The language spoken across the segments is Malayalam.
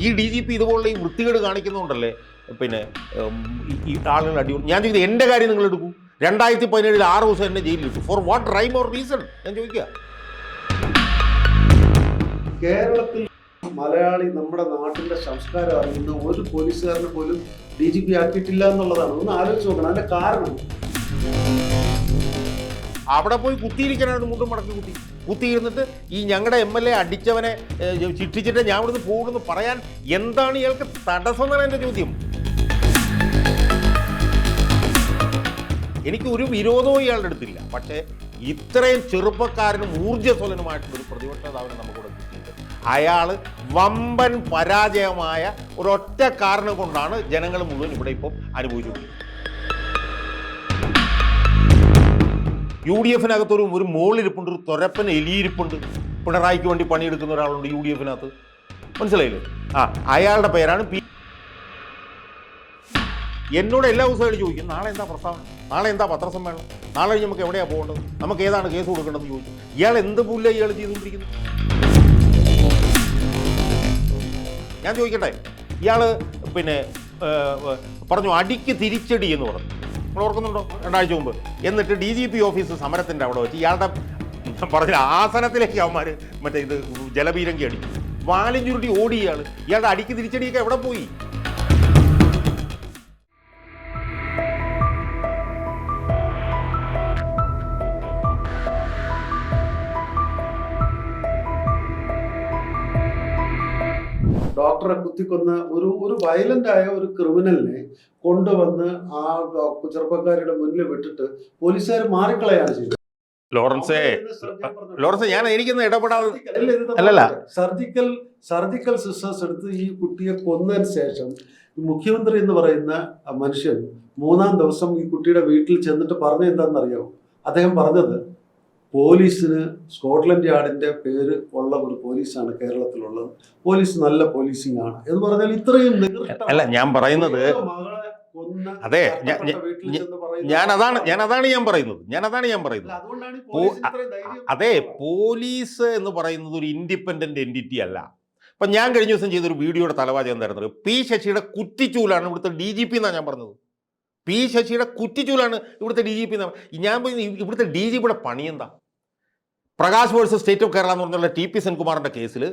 ഈ ഡി ജി പി ഇതുപോലുള്ള ഈ വൃത്തികേട് കാണിക്കുന്നുണ്ടല്ലേ? പിന്നെ ഈ- ആളുകൾ അടിപൊളി ഞാൻ ചോദിക്കുന്നത് എന്റെ കാര്യം നിങ്ങൾ എടുക്കൂ. രണ്ടായിരത്തി പതിനേഴിൽ ആറ് ദിവസം എന്നെ ജയിലിലിട്ടു for what rhyme or reason ഞാൻ ചോദിക്കുക. കേരളത്തിൽ മലയാളി നമ്മുടെ നാട്ടിന്റെ സംസ്കാരം അറിയുന്ന. ഒരു പോലീസുകാരനെ പോലും ഡി ജി പി ആക്കിയിട്ടില്ല എന്നുള്ളതാണ്. ഒന്ന് ആലോചിച്ച് നോക്കണം. അതിന്റെ കാരണം അവിടെ പോയി കുത്തിയിരിക്കാനാണ് മുണ്ടും മടക്കി കുത്തി. കുത്തിയിരുന്നിട്ട് ഈ ഞങ്ങളുടെ എം എൽ എ അടിച്ചവനെ ശിക്ഷിച്ചിട്ട് ഞാൻ ഇവിടുന്ന് പോകുമെന്ന് പറയാൻ എന്താണ് ഇയാൾക്ക് തടസ്സം എന്നാണ് എന്റെ ചോദ്യം. എനിക്ക് ഒരു വിരോധവും ഇയാളുടെ അടുത്തില്ല. പക്ഷേ ഇത്രയും ചെറുപ്പക്കാരനും ഊർജസ്വലനുമായിട്ടുള്ള ഒരു പ്രതിപക്ഷ നേതാവിനെ നമുക്കിവിടെ കിട്ടിയിട്ട് അയാൾ വമ്പൻ പരാജയമായ ഒരൊറ്റ കാരണം കൊണ്ടാണ് ജനങ്ങൾ മുഴുവൻ ഇവിടെ ഇപ്പം അനുഭവിച്ചുകൊണ്ടിരിക്കുന്നത് യു ഡി എഫിനകത്തൊരു ഒരു മോളിരിപ്പുണ്ട് ഒരു തൊരപ്പൻ എലിയിരിപ്പുണ്ട്. പിണറായിക്ക് വേണ്ടി പണിയെടുക്കുന്ന ഒരാളുണ്ട് യു ഡി എഫിനകത്ത്. മനസ്സിലായില്ലേ? ആ അയാളുടെ പേരാണ് പി എന്നോട് എല്ലാ ദിവസവും അയാൾ ചോദിക്കും നാളെ എന്താ പ്രസ്താവന? നാളെ എന്താ പത്രസമ്മേളനം? നാളെ കഴിഞ്ഞ് നമുക്ക് എവിടെയാണ് പോകേണ്ടത്? നമുക്ക് ഏതാണ് കേസ് കൊടുക്കേണ്ടതെന്ന് ചോദിച്ചു ഇയാൾ എന്ത് പുല്ല ഇയാൾ ചെയ്തുകൊണ്ടിരിക്കുന്നു ഞാൻ ചോദിക്കട്ടെ? ഇയാൾ പിന്നെ പറഞ്ഞു അടിക്ക് തിരിച്ചടി എന്ന് പറഞ്ഞു. നിങ്ങൾ ഓർക്കുന്നുണ്ടോ രണ്ടാഴ്ച മുമ്പ്. എന്നിട്ട് ഡി ജി പി ഓഫീസ് സമരത്തിന്റെ അവിടെ വെച്ച് ഇയാളുടെ പറഞ്ഞ ആസനത്തിലേക്ക് അവന്മാർ മറ്റേ ഇത് ജലപീരങ്കി അടിച്ചു. വാലും ചുരുട്ടി ഓടി ഇയാൾ ഇയാളുടെ അടിക്ക് തിരിച്ചടിയൊക്കെ എവിടെ പോയി? ഡോക്ടറെ കുത്തിക്കൊന്ന ഒരു ഒരു വയലന്റ് ആയ ഒരു ക്രിമിനലിനെ കൊണ്ടുവന്ന് ആ ചെറുപ്പക്കാരുടെ മുന്നിൽ വിട്ടിട്ട് പോലീസുകാർ മാറിക്കളയാണ് ചെയ്തത്. ലോറൻസേ ലോറൻസ് ഞാൻ എനിക്കൊന്ന് ഇടപെടാതെ അല്ലല്ല. സർജിക്കൽ സർജിക്കൽ സിസ്റ്റേഴ്സ് എടുത്ത് ഈ കുട്ടിയെ കൊന്നതിന് ശേഷം മുഖ്യമന്ത്രി എന്ന് പറയുന്ന മനുഷ്യൻ മൂന്നാം ദിവസം ഈ കുട്ടിയുടെ വീട്ടിൽ ചെന്നിട്ട് പറഞ്ഞത് എന്താണെന്നറിയാമോ അദ്ദേഹം പറഞ്ഞത് പോലീസിന് സ്കോട്ട്ലൻഡ് യാർഡിന്റെ പേര് ഉള്ള ഒരു പോലീസാണ് കേരളത്തിലുള്ളത്. പോലീസ് നല്ല പോലീസിംഗ് ആണ് എന്ന് പറഞ്ഞാൽ ഇത്രയും അല്ല ഞാൻ പറയുന്നത് അതെ, ഞാൻ- അതാണ് ഞാൻ അതാണ് ഞാൻ പറയുന്നത് ഞാൻ അതാണ്. ഞാൻ പറയുന്നത്. അതെ പോലീസ് എന്ന് പറയുന്നത് ഒരു ഇൻഡിപെൻഡന്റ് എന്റിറ്റി അല്ല. അപ്പൊ ഞാൻ കഴിഞ്ഞ ദിവസം ചെയ്തൊരു വീഡിയോയുടെ തലവാചകം എന്തായിരുന്നു? പി ശശിയുടെ കുറ്റിച്ചൂലാണ് ഇവിടുത്തെ ഡി ജി പി എന്നാണ് ഞാൻ പറഞ്ഞത്. പി ശശിയുടെ കുറ്റിച്ചൂലാണ് ഇവിടുത്തെ ഡി ജി പി ഞാൻ ഇവിടുത്തെ ഡി ജി പിയുടെ പണിയെന്താ Prakash versus state of Kerala എന്ന് പറഞ്ഞുള്ള ടി പി സെൻകുമാറിന്റെ കേസിൽ